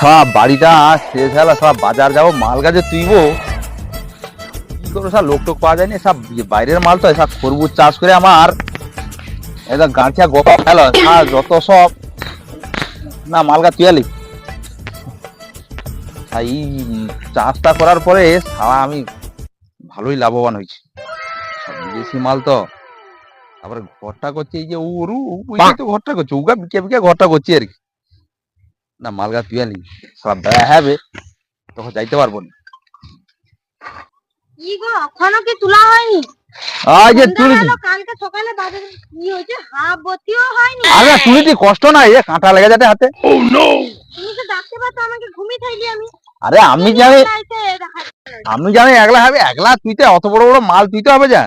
সব বাড়িটা শেষ হলো সব বাজার যাব, মাল গাছে তুইবো। কি করব, সব লোক টোক পাওয়া যায়নি, সব বাইরের মাল তো, সব খরবুজ চাষ করে আমার। এটা গাঁচা গোপা খেলো যত সব। না, মাল গাছ তুই এই চাষটা করার পরে সারা আমি ভালোই লাভবান হয়েছি। বিদেশি মাল তো। তারপরে ঘরটা করছে, এই যে বুঝলি তো ঘরটা করছে, উগা বিকে বিকে ঘরটা করছি আর কি। না মালগা তুই আলি সব বেড়া হবে তখন যাইতে পারব না। কি গো এখনও কি তোলা হয়নি? আজ যে তুলি কালকে সকালে বাজারে কি হয়েছে? হাফ বতিও হয়নি। আরে কষ্ট নাই এ কাঁটা লেগে যাতে হাতে। তুমি তো ডাকতে পারতো আমাকে ঘুমিয়ে থাকলি আমি। আরে আমি জানি না, আমি জানি একলা হবে একলা তুই তো অত বড় বড় মাল তুই তো হবে যা।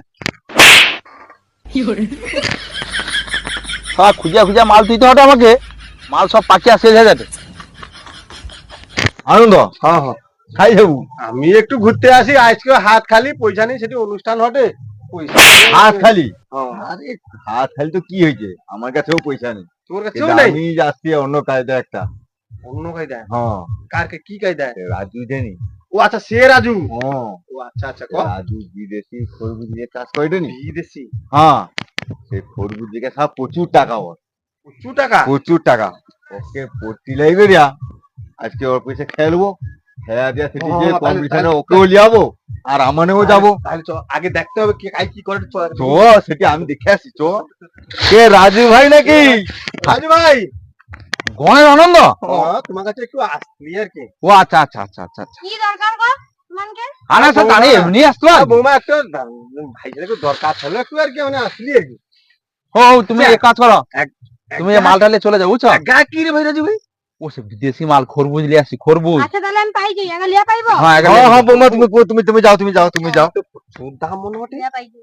সব খুঁজা খুঁজা মাল তুই তো হবে আমাকে। মাল সব পাকিয়া শেষ হয়ে যাবে। আনন্দ? হ্যাঁ হ্যাঁ। খাই যাব আমি একটু ঘুরতে আসি আজকে হাত খালি পয়সা নেই সেটি অনুষ্ঠান পয়সা হাত খালি? হ্যাঁ। আরে হাত খালি তো কি হয়েছে? আমার কাছেও পয়সা নেই। তোর কাছেও নেই? আমি যাচ্ছি অন্য কায়দা একটা। অন্য কায়দায়? হ্যাঁ। কারকে কি কায়দায়? রাজু জানি। ও আচ্ছা সে রাজু? হ্যাঁ। ও আচ্ছা আচ্ছা রাজু বিদেশি খরবুজ দিয়ে চাষ করে নি? বিদেশি? হ্যাঁ। দিকে সব প্রচুর টাকা ওর। প্রচুর টাকা? প্রচুর টাকা। ওকে পড়তি লাগবে রিয়া আজকে ওর পয়সা খেলব তাহলে- কম্পিটিশনে ওকেও লিয়াবো আর আমানেও যাব। তাহলে চ আগে দেখতে হবে কে করে চ সেটি আমি দেখে আসি চো। কে রাজু ভাই নাকি? রাজু ভাই! গণের আনন্দ? হ্যাঁ, তোমার কাছে একটু আসলি আর কি? ও আচ্ছা আচ্ছা আচ্ছা আচ্ছা আচ্ছা। কি দরকার গো আরে স্যার জানি এমনি আসলো কি। বৌমা একটা ভাই দরকার ছিল একটু আর কি মানে আসলি আর কি। ও তুমি এক কাজ করো। তুমি এই মালটা নিয়ে চলে যাও বুঝছ? গা কি রে ভাই রাজু ভাই? ও বিদেশি মাল খরবুজ লিয়ে আসি খরবুজ। আচ্ছা তাহলে আমি পাই যাই আগে লিয়া পাইবো? হ্যাঁ এখানে হ্যাঁ হ্যাঁ বৌমা তুমি তুমি তুমি যাও তুমি যাও তুমি যাও। দাম মনে হটে লিয়া পাইবো।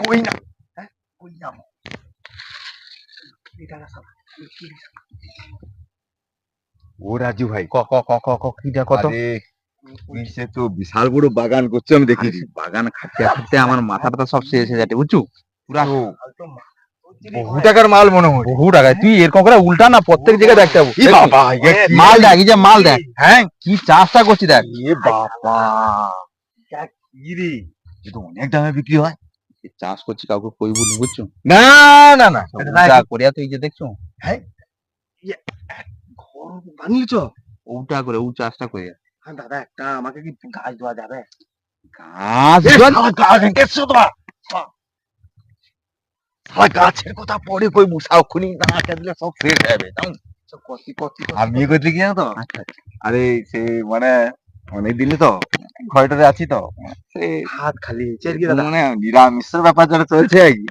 কই না? হ্যাঁ, কই না? কি টাকা সালা কি ও রাজু ভাই ক ক ক ক ক কিটা কত? আরে তুই সে তো বিশাল বড় বাগান করছ আমি দেখেছি বাগান খাটতে খাটতে আমার মাথাটা সব শেষ হয়ে যাচ্ছে বুঝছ? পুরা বহু টাকার মাল মনে হয়। বহু টাকায় তুই এরকম করে উল্টা না প্রত্যেক জায়গায় দেখতে কি- মাল দেখ এই যে মাল দেখ। হ্যাঁ কি চাষটা করছি দেখ। এ বাবা রে? অনেক দামে বিক্রি হয়। চাষ করছি কাউকে কই বলি বুঝছ? না না না। যা করিয়া তো এই যে দেখছ। ঘর বানিয়েছ ওটা করে ও চাষটা করে। হ্যাঁ দাদা একটা আমাকে কি গাছ দেওয়া যাবে? গাছ গাছ তো? শালা গাছের কথা পরে কই মুসাও খুনি না দিলে সব ফেল হয়ে যাবে আমি এ করতে কি জানো তো? আরে সে মানে অনেক দিনই তো ঘরটাতে আছি তো। সে হাত খালি হয়েছে আর কি দাদা। মানে নিরামিষের ব্যাপার যারা চলছে আর কি।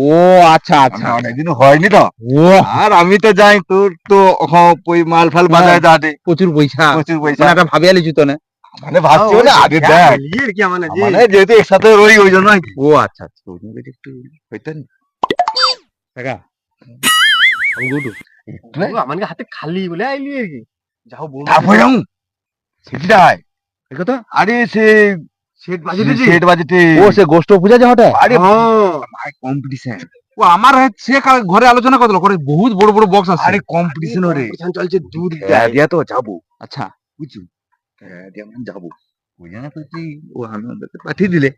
ও আচ্ছা আচ্ছা। আমি অনেকদিন হয়নি তো। ও আর আমি তো যাই তোর তো ওই মাল ফাল বাজারে যাতে প্রচুর পয়সা। প্রচুর পয়সা। মানে একটা ভাবিয়া লিচু তো না। মানে ভাবছি না আগে দেখ মানে মানে যেহেতু একসাথে রই ওই জন্য ও আচ্ছা আচ্ছা ওই জন্য একটু হইতেন গুডু আমাকে হাতে খালি বলে আইলি আর কি। যাও বৌমা তারপরে যাও সেটা এই কথা? আরে সে ও সে গোষ্ঠ পূজা আরে হ্যাঁ কম্পিটিশন ও আমার সে ঘরে আলোচনা করল করে বহুত বড় বড় বক্স আছে। আরে কম্পিটিশন competition চলছে দূর। হ্যাঁ দিয়া তো যাব। আচ্ছা বুঝছ। হ্যাঁ যাব। ওই জন্য তো তুই ও আমি পাঠিয়ে দিলে।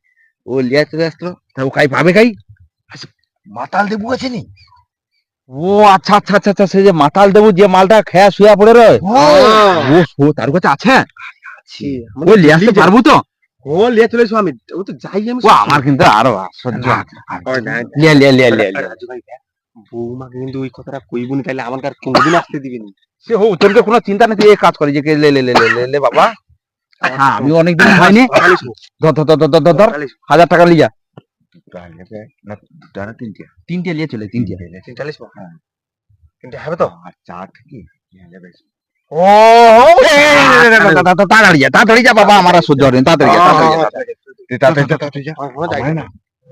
ও লিয়া চলে আসলো তা ও খাই পাবে খাই? মাতাল দেবু আছে নি? ও আচ্ছা আচ্ছা আচ্ছা আচ্ছা সে যে মাতাল দেবু যে মালটা খেয়া শুয়া পড়ে রয়? ও ও তার কাছে আছে আছে। ও লিয়ে আসতে পারব তো? ও লিয়ে চলে আমি ও তো যাই আমি ও আমার কিন্তু আরও আশ্চর্য। লিয়া লিয়া লিয়া লিয়া লিয়া। রাজু ভাই দেখ, বৌমাকে কিন্তু ওই কথাটা কইবনি তাহলে আমার কাছে কোনদিন আসতে দিবেনি সে হো তোর কোনো চিন্তা নেই তুই এই কাজ করে যে কে লে লে লে লে লে বাবা হ্যাঁ আমি অনেকদিন হয়নি ধর ধর ধর ধর ধর হাজার টাকা লিয়া না না তিনটে তিনটে লিয়ে চলে তিনটে তিনটালিশ কিন্তু হবে তো আর চার থেকে ও তাড়াতাড়ি যা তাড়াতাড়ি যা বাবা আমার সহ্য হবে না, তাড়াতাড়ি যা তাড়াতাড়ি যা তাড়াতাড়ি যা।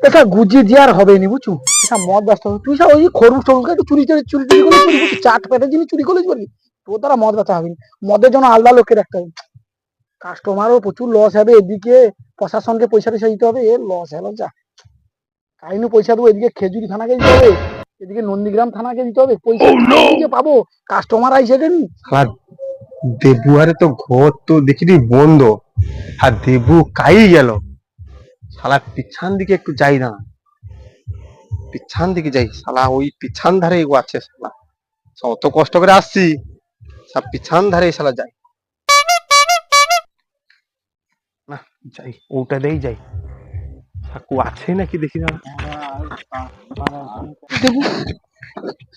এটা গুজিয়ে দিয়ে আর হবে নি বুঝছ? এটা মদ ব্যস্ত হবে তুই সব ওই খরুস টরুস একটু চুরি চুরি চুরি চুরি করে চুরি চাট প্যাটের জিনিস চুরি করে বলবি তোর দ্বারা মদ বেচা হবে মদের জন্য আলাদা লোককে রাখতে হবে। কাস্টমারও প্রচুর লস হবে এদিকে প্রশাসনকে পয়সা টয়সা দিতে হবে এ লস হলো যা। কাহিনী পয়সা দেবো এদিকে খেজুরি থানাকে দিতে হবে এদিকে নন্দীগ্রাম থানাকে দিতে হবে পয়সা যে পাবো কাস্টমার আইসে দেনি দেবুয়ারে তো ঘর তো দেখিনি বন্ধ। আর দেবু কাই গেল? শালা পিছান দিকে একটু যাই না। পিছান দিকে যাই, শালা, ওই পিছান ধারে আছে শালা। অত কষ্ট করে আসছি, সব পিছান ধারে শালা যাই। না, যাই, ওটা দেই যাই। আছে নাকি দেখি না?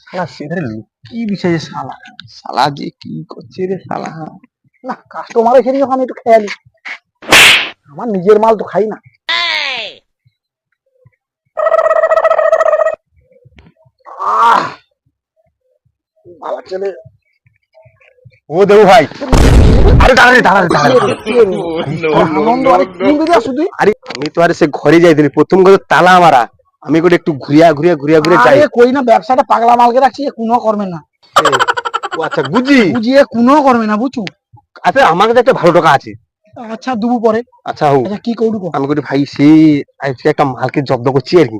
শালা সেধারে কি বিষয় শালা। শালা যে কি করছে রে শালা। না কাস্টমার এসে একটু খেয়ালি। আমার নিজের মাল তো খাই না। ও দেবু ভাই। আরে দাঁড়া রে দাঁড়া রে দাঁড়া রে। আনন্দ আরে আমি তো আরে সে ঘরে যাইতিনি প্রথম কথা তালা মারা। আমি করে একটু ঘুরিয়া ঘুরিয়া ঘুরিয়া ঘুরিয়া যাই। কই না ব্যবসাটা পাগলা মালকে রাখছি কোনো করবে না। ও আচ্ছা বুঝি? বুঝিয়ে কোনো করবে না বুঝছু? আচ্ছা আমার কাছে একটা ভালো টাকা আছে। আচ্ছা দুবু পরে। আচ্ছা হো। আচ্ছা কি করব আমি করে ভাই সে আজকে একটা মালকে জব্দ করছি আর কি।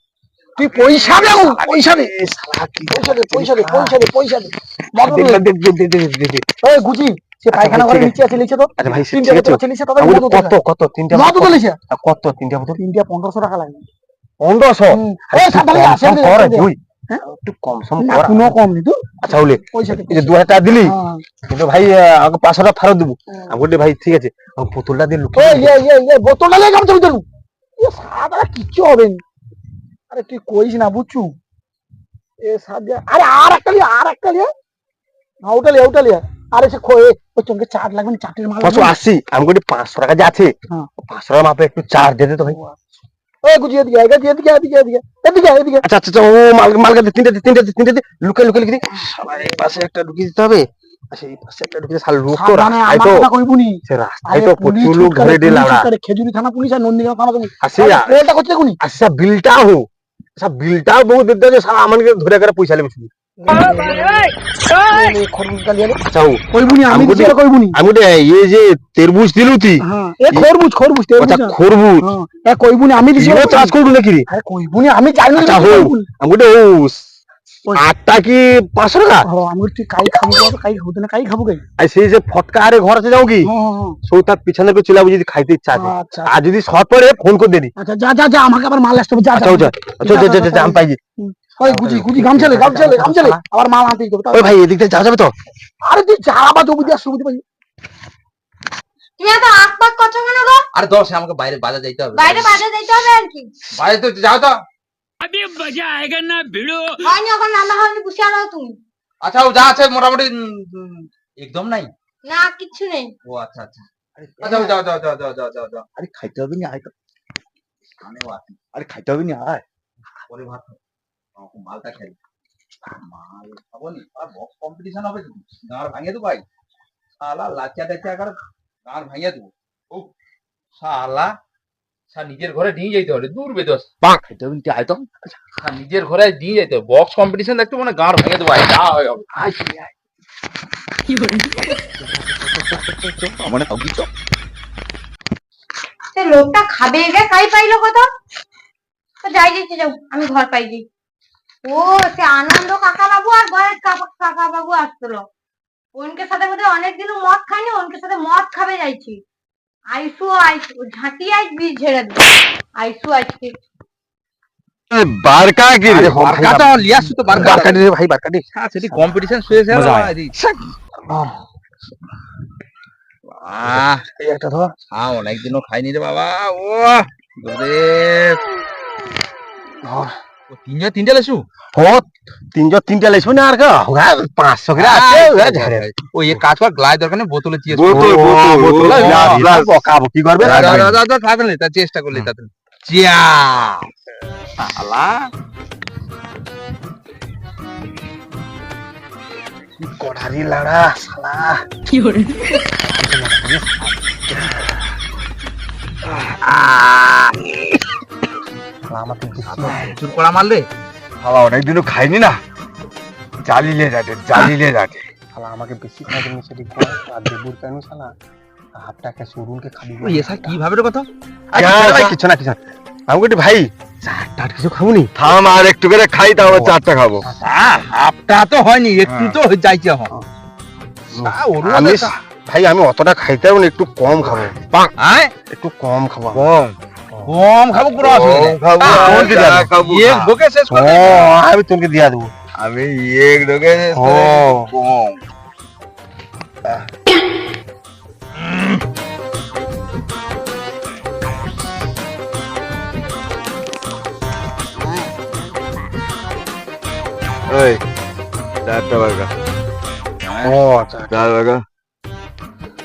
তুই পয়সা দে পয়সা দে এ শালা কি পয়সা দে পয়সা দে পয়সা দে পয়সা দে দে, মদন দে, দে, দে, দে, দে, দে। ওই গুজি সে পায়খানা ঘরে ঠিক নিচে আছে লিখে তো। আচ্ছা ভাই সে তিনটে ঠিক আছে। বোতল আছে লিখে তবে আমাকে মদ কত কত তিনটা বোতল? লিখে কত তিনটা বোতল? তিনটে পনেরোশো টাকা লাগবে। এই কর দুই? একটু কম সম কর। কোনো কম আচ্ছা এই যে দিলি হ্যাঁ। কিন্তু ভাই আমাকে টাকা ফেরত দেবো। আমি ভাই ঠিক আছে। বোতলটা দিয়ে লুকিয়ে বোতলটা এ সাদা কিচ্ছু হবে না। আরে তুই কইস না বুঝছু? এ সাদা আরে আর একটা লিয়া আর একটা লিয়া। না ওটা লিয়া ওটা লিয়া। আরে সে খোয়ে ওই চোখে চাট লাগবে না চাটের মাল পাঁচশো আশি আমি বলি পাঁচশো টাকা যে আছে হ্যাঁ। পাঁচশো টাকা মাপে একটু চার্জ দিয়ে তো ভাই ওই গুজি এদিকে এদিকে এদিকে এদিকে এদিকে এদিকে এদিকে আচ্ছা আচ্ছা আচ্ছা, ও মাল মাল তিনটে তিনটে তিনটে দে, লুকিয়ে লুকিয়ে লিখে সবাই এই পাশে একটা ঢুকিয়ে দিতে হবে। এই পাশে একটা ঢুকিয়ে সাল লোক তো। রাস্তায় তো সে রাস্তায় তো প্রচুর লোক ছুটকারে, ধরে দিল খেজুরি থানা পুলিশ আর নন্দীগ্রাম থানা পুলিশ আসে করছে আচ্ছা বিলটা হো আচ্ছা বিলটা বহু দিতে যে সারা আমাকে ধরে করে পয়সা লেবে শুধু। আচ্ছা আমি হ্যাঁ এ খরমুজ খরমুজ তেরমুজ। আচ্ছা না। আটটা কি পাঁচশো টাকা? ও, আমি বলি, তুই কাই খাব। কত কাই খাব না কাই খাব কাই আর সেই যে ফটকা আরে ঘর আছে যাও কি? সৌ তার পিছনে পেয়ে চলে যাব যদি খাইতে ইচ্ছা আছে। আর যদি শর্ট পড়ে ফোন করে দেনি আচ্ছা যা যা যা আমাকে আবার মাল আসতে হবে যা আচ্ছা যা ওই যা আচ্ছা যা, যা, যা, যা, আমি পাইছি। ওই গুজি গুজি গামছালে গামছালে গামছালে। আবার মাল আনতে হবে ওই ভাই এদিক থেকে যাওয়া যাবে তো। আরে তুই যা আবার জমি দিয়ে সুবিধা পাই তুমি এত আকপাক করছ কেন গো? আরে দশ আমাকে বাইরে বাজার যাইতে হবে। বাইরে বাজার যাইতে হবে আর কি। বাইরে তো যাও তো। এখন রান্না বসে তুমি। আচ্ছা ও যা আছে মোটামুটি উম, একদম নাই? না কিচ্ছু নেই। ও আচ্ছা আচ্ছা। আচ্ছা যাও যাও যাও যাও যাও যাও যাও। আরে খাইতে হবে না আয় তো। কানেও আছে। আরে খাইতে হবে না আয়। পরে ভাত খাব। আমাকে মালটা খেলি মাল খাব নি? আর বক্স কম্পিটিশন হবে তো। গাঁড় ভাঙিয়ে দেবো ভাই। শালা লাচা টাচা একবার গাঁড় ভাঙিয়ে দেবো। ও শালা। নিজের ঘরে নিয়ে যেতে হবে দূর বেদস না আয় নিজের ঘরে নিয়ে যেতে হবে। বক্স কম্পিটিশন দেখতে মানে গাঁড় ভাঙিয়ে দেবো ভাই যা হয় হবে। আয় আয় আমার কাউকে তো সে লোকটা খাবে গে কাই পাইলো কত তো? যাই যাইতে যাও আমি ঘর পাই যাই ও সে আনন্দ কাকা বাবু আর ঘরের কাকা- কাকা বাবু আসছিল ওনকে সাথে বোধ অনেকদিন মদ খাইনি ওনকে সাথে মদ খাবে যাইছি। আইসু আইসু ঝাঁটি আইস বীজ ঝেড়ে দিল আইসু আজকে। বারকা কি রে? বারকা তো লিয়াসু তো বারকা বারকা রে ভাই বারকা রে হ্যাঁ সেটি কম্পিটিশন শুয়েছে মজা হয়। আহ এই একটা ধর। হ্যাঁ অনেকদিনও খাইনি রে বাবা। ও রে ধর। ও তিনজন তিনটে লেসু? ও তিনজন তিনটা লেসবে না আর কা হ্যাঁ আছে ওরা ঝাড়ে। ও এ কাজ কর গ্লাই দরকার বোতলে চিয়েস বোতল বোতল বোতল গ্লাস গ্লাস। বকাবো কি করবে থাকবে না তার চেষ্টা করলে তাতে চিয়া। শালা। কি কড়ারি লাড়া শালা। শালা, মারলে শালা অনেকদিনও খাইনি না। যাটে শালা আমাকে বেশি খাওয়া দিন সেটি আর দেবুর কেন শালা? হাফ টাকা সরুনকে খাবি ওই এসা কি ভাবে রে কথা? কিছু না কিছু না। আমি বলি ভাই। চারটা কিছু খাব নি থাম আর একটু করে খাই তারপর চারটা খাব। হাফটা তো হয়নি একটু তো আ, ওর আমি ভাই আমি অতটা খাইতে না একটু কম খাব। আয়। একটু কম খাব কম। কম খাব পুরো এক। ঢোকে শেষ করে ও আমি তোকে দিয়া দেবো। আমি এক ঢোকে ও। কম ওই চারটা বারকা ও আচ্ছা। চার বারকা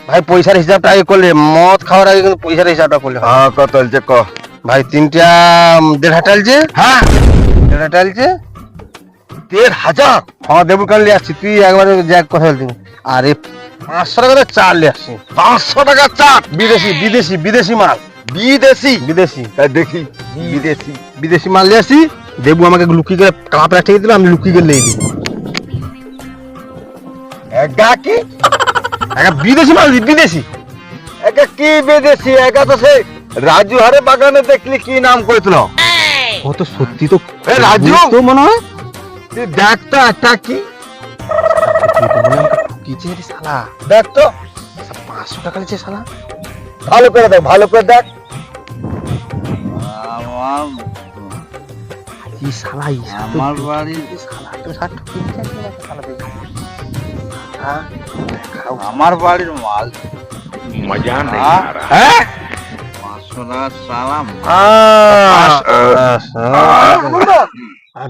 ভাই পয়সার হিসাবটা আগে করলে মদ খাওয়ার আগে কিন্তু পয়সার হিসাবটা করলে হয়। কত হচ্ছে ক? ভাই তিনটা দেড় হাটালছে হ্যাঁ। দেড় হাটালছে দেড় হাজার? হ্যাঁ দেবু কাল নিয়ে আসছি। তুই একবারে যাক কথা বলছি আরে পাঁচশো টাকা চাল নিয়ে আসছি। পাঁচশো টাকা চাট বিদেশি বিদেশি বিদেশি মাল। বিদেশি? বিদেশি। তাই দেখি। বিদেশি। বিদেশি মাল নিয়ে আসছি। দেবু আমাকে লুকিয়ে করে কাপ রাখতে দিল আমি লুকিয়ে করে দিই একা কি? একটা বিদেশি মাল বিদেশি? একা কি বিদেশি? একা তো সে রাজু হারে বাগানে দেখলি কি নাম করেছিল? ও তো সত্যি তো এ, রাজু! তো মনে হয়। তুই দেখ তো একটা কি। রে শালা? দেখ তো। পাঁচশো টাকা নিচ্ছে শালা। ভালো করে দেখ ভালো করে দেখ। কি শালা আমার বাড়ির শালা তো ষাট কিনছে শালা দেখি। হ্যাঁ আমার বাড়ির মাল। মজা নেই হ্যাঁ? সালাম।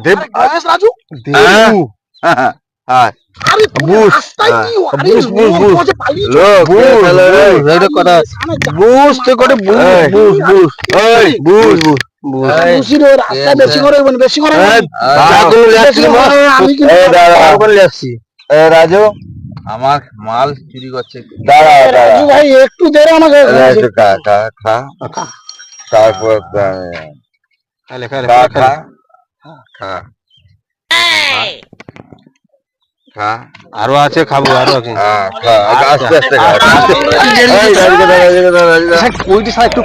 দেব রাজু। দেবু। হ্যাঁ। রাজু। আমার মাল চুরি করছে। দাঁড়া দাঁড়া রাজু ভাই একটু দেরো আমাকে। একটু খা খা খা। তারপর আহ, খালে খালে খা খা। খা। খা। আরও আছে খাব আরও আছে। আস্তে। ওইটি একটু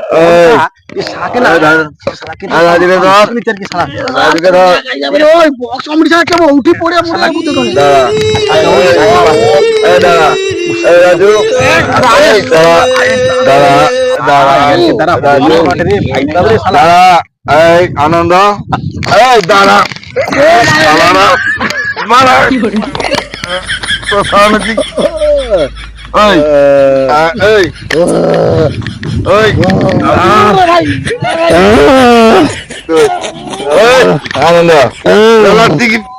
শাকে উঠি পড়ে রাজু। দাঁড়া। দাঁড়া, আনন্দ। দাঁড়া। আনন্দ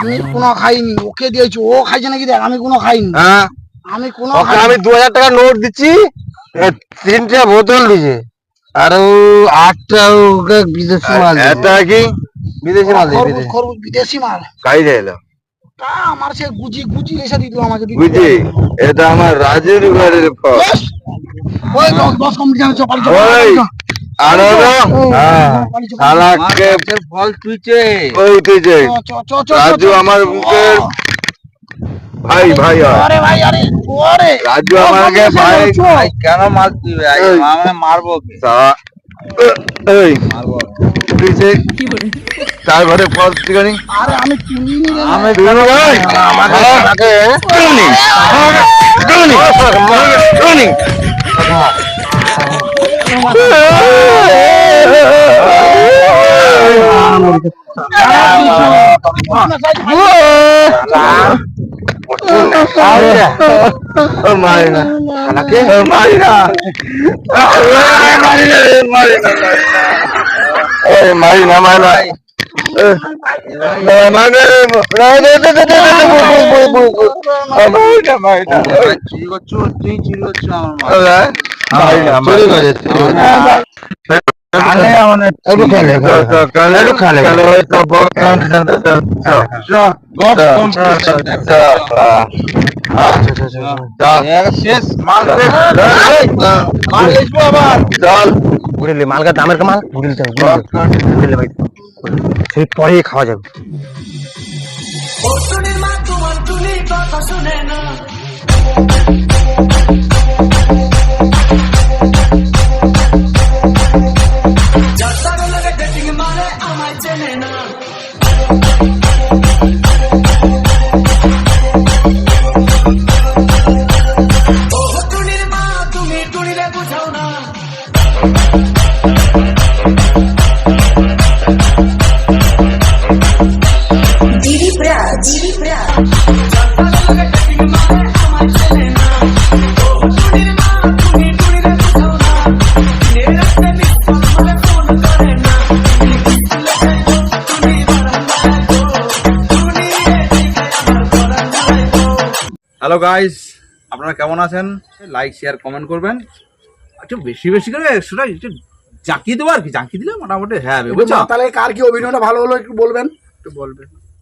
আমি কোনো খাইনি ওকে দিয়েছি ও খাইছে নাকি দেখ আমি কোনো খাইনি। হ্যাঁ? আমি কোনো ওকে আমি দু হাজার টাকা নোট দিচ্ছি তিনটা বোতল দিছে আর আটটা ওকে বিদেশি মাল। এটা কি? বিদেশি মাল বিদেশি। মাল। এলো? তা আমার সে গুজি গুজি এসে দিত আমাকে বুঝি এটা আমার রাজুর ঘরের ফল। ওই দশ দশ কম্পিটিশন চপাল হ্যাঁ। ফল তুইছে। ওই তুইছে। রাজু আমার বুকের ভাই ভাই আরে ভাই আরে ওরে রাজু আমাকে ভাই। ভাই কেন আই আমি মারবো কে সা- এই। মারবো তুইছে। তার ঘরে ফল তুই আরে আমি আমি দুনো ভাই। আমাকে আমাকে টুনি টুনি টুনি ও মারি না শালাকে ও মারি না ও মারি না রে, মারি না। হ্যালো গাইস আপনারা কেমন আছেন? লাইক শেয়ার কমেন্ট করবেন। একটু বেশি বেশি করে একশোটা একটু জাঁকিয়ে দেবো আর কি। জাঁকিয়ে দিলে মোটামুটি হ্যাঁ তাহলে কার কি অভিনয়টা ভালো হলো একটু বলবেন? একটু বলবেন।